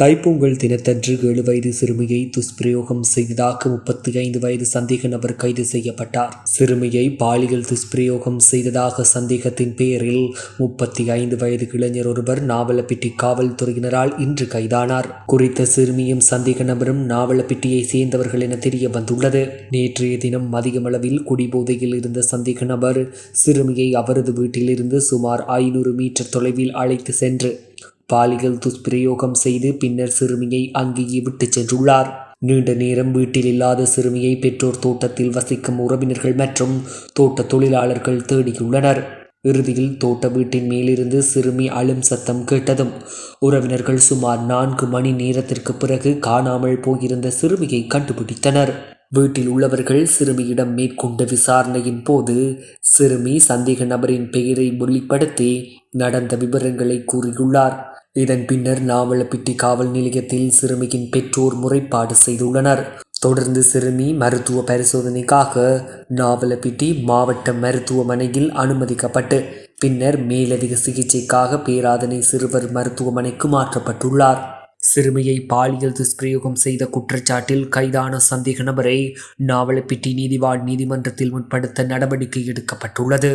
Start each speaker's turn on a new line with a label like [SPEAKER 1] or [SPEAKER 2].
[SPEAKER 1] தைப்பொங்கல் தினத்தன்று ஏழு வயது சிறுமியை துஷ்பிரயோகம் செய்ததாக முப்பத்தி ஐந்து வயது சந்தேக நபர் கைது செய்யப்பட்டார். சிறுமியை பாலியல் துஷ்பிரயோகம் செய்ததாக சந்தேகத்தின் பேரில் முப்பத்தி ஐந்து வயது இளைஞர் ஒருவர் நாவலப்பிட்டி காவல்துறையினரால் இன்று கைதானார். குறித்த சிறுமியும் சந்தேக நபரும் நாவலப்பிட்டியை சேர்ந்தவர்கள் என தெரிய வந்துள்ளது. நேற்றைய தினம் அதிகமளவில் குடிபோதையில் இருந்த சந்தேக நபர் சிறுமியை அவரது வீட்டிலிருந்து சுமார் ஐநூறு மீட்டர் தொலைவில் அழைத்து சென்று பாலியல் துஷ்பிரயோகம் செய்து பின்னர் சிறுமியை அங்கேயே விட்டுச் சென்றுள்ளார். நீண்ட நேரம் வீட்டில் இல்லாத சிறுமியை பெற்றோர் தோட்டத்தில் வசிக்கும் உறவினர்கள் மற்றும் தோட்ட தொழிலாளர்கள் தேடியுள்ளனர். இறுதியில் தோட்ட வீட்டின் மேலிருந்து சிறுமி அழும் சத்தம் கேட்டதும் உறவினர்கள் சுமார் நான்கு மணி நேரத்திற்கு பிறகு காணாமல் போயிருந்த சிறுமியை கண்டுபிடித்தனர். வீட்டில் உள்ளவர்கள் சிறுமியிடம் மேற்கொண்ட விசாரணையின் போது சிறுமி சந்தேக நபரின் பெயரை வெளிப்படுத்தி நடந்த விவரங்களை கூறியுள்ளார். இதன் பின்னர் நாவலப்பிட்டி காவல் நிலையத்தில் சிறுமியின் பெற்றோர் முறைப்பாடு செய்துள்ளனர். தொடர்ந்து சிறுமி மருத்துவ பரிசோதனைக்காக நாவலப்பிட்டி மாவட்ட மருத்துவமனையில் அனுமதிக்கப்பட்டு பின்னர் மேலதிக சிகிச்சைக்காக பேராதனை சிறுவர் மருத்துவமனைக்கு மாற்றப்பட்டுள்ளார். சிறுமியை பாலியல் துஷ்பிரயோகம் செய்த குற்றச்சாட்டில் கைதான சந்தேக நபரை நாவலப்பிட்டி நீதிவான் நீதிமன்றத்தில் முற்படுத்த நடவடிக்கை எடுக்கப்பட்டுள்ளது.